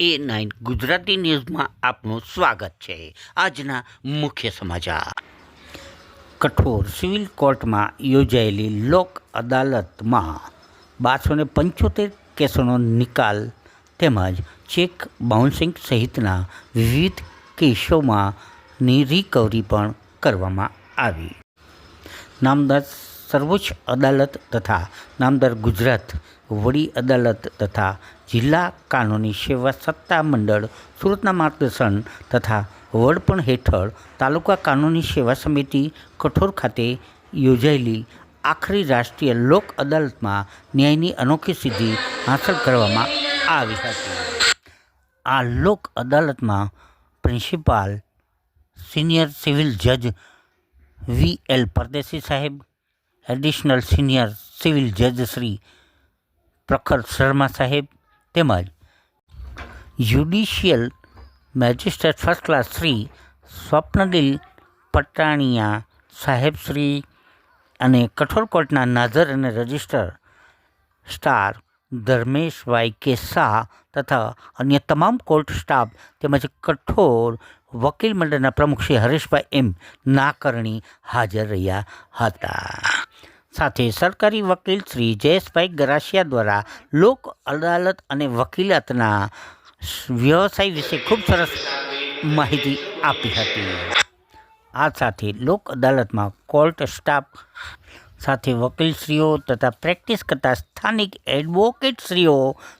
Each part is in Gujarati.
એ નાઇન ગુજરાતી ન્યૂઝમાં આપનું સ્વાગત છે. આજના મુખ્ય સમાચાર. કઠોર સિવિલ કોર્ટમાં યોજાયેલી લોક અદાલતમાં બારસો ને પંચોતેર કેસોનો નિકાલ તેમજ ચેક બાઉન્સિંગ સહિતના વિવિધ કેસોમાંની રિકવરી પણ કરવામાં આવી. નામદાર સર્વોચ્ચ અદાલત તથા નામદાર ગુજરાત વડી અદાલત તથા જિલ્લા કાનૂની સેવા સત્તા મંડળ, સુરતના માર્ગદર્શન તથા વડપણ હેઠળ તાલુકા કાનૂની સેવા સમિતિ કઠોર ખાતે યોજાયેલી આખરી રાષ્ટ્રીય લોક અદાલતમાં ન્યાયની અનોખી સિદ્ધિ હાંસલ કરવામાં આવી હતી. આ લોક અદાલતમાં પ્રિન્સિપાલ, સિનિયર સિવિલ જજ વી એલ પરદેશી સાહેબ એડિશનલ સિનિયર સિવિલ જજ શ્રી પ્રખર શર્મા સાહેબ તેમજ judicial magistrate first class Shri Swapnadil Pataniya સાહેબ શ્રી અને કઠોર કોર્ટના નાઝર અને રજિસ્ટર સ્ટાર ધર્મેશભાઈ કે શાહ તથા અન્ય તમામ કોર્ટ સ્ટાફ તેમજ કઠોર વકીલ મંડળના પ્રમુખ શ્રી હરેશભાઈ એમ નાકરણી હાજર રહ્યા હતા. સાથે સરકારી વકીલ શ્રી જયેશભાઈ ગરાસિયા દ્વારા લોક અદાલત અને વકીલાતના વ્યવસાય વિશે ખૂબ સરસ માહિતી આપી હતી. આ સાથે લોક અદાલતમાં કોર્ટ સ્ટાફ સાથે વકીલશ્રીઓ તથા પ્રેક્ટિસ કરતા સ્થાનિક એડવોકેટશ્રીઓ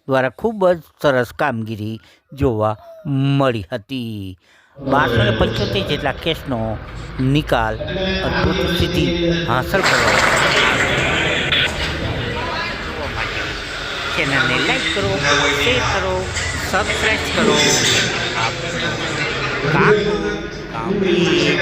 દ્વારા ખૂબ જ સરસ કામગીરી જોવા મળી હતી. બારસો ને પંચોતેર જેટલા કેસનો નિકાલ અદ્ભુત સ્થિતિ હાંસલ કરવા ચેનલને લાઈક કરો શેર કરો સબસ્ક્રાઈબ કરો. કાકુ કામડી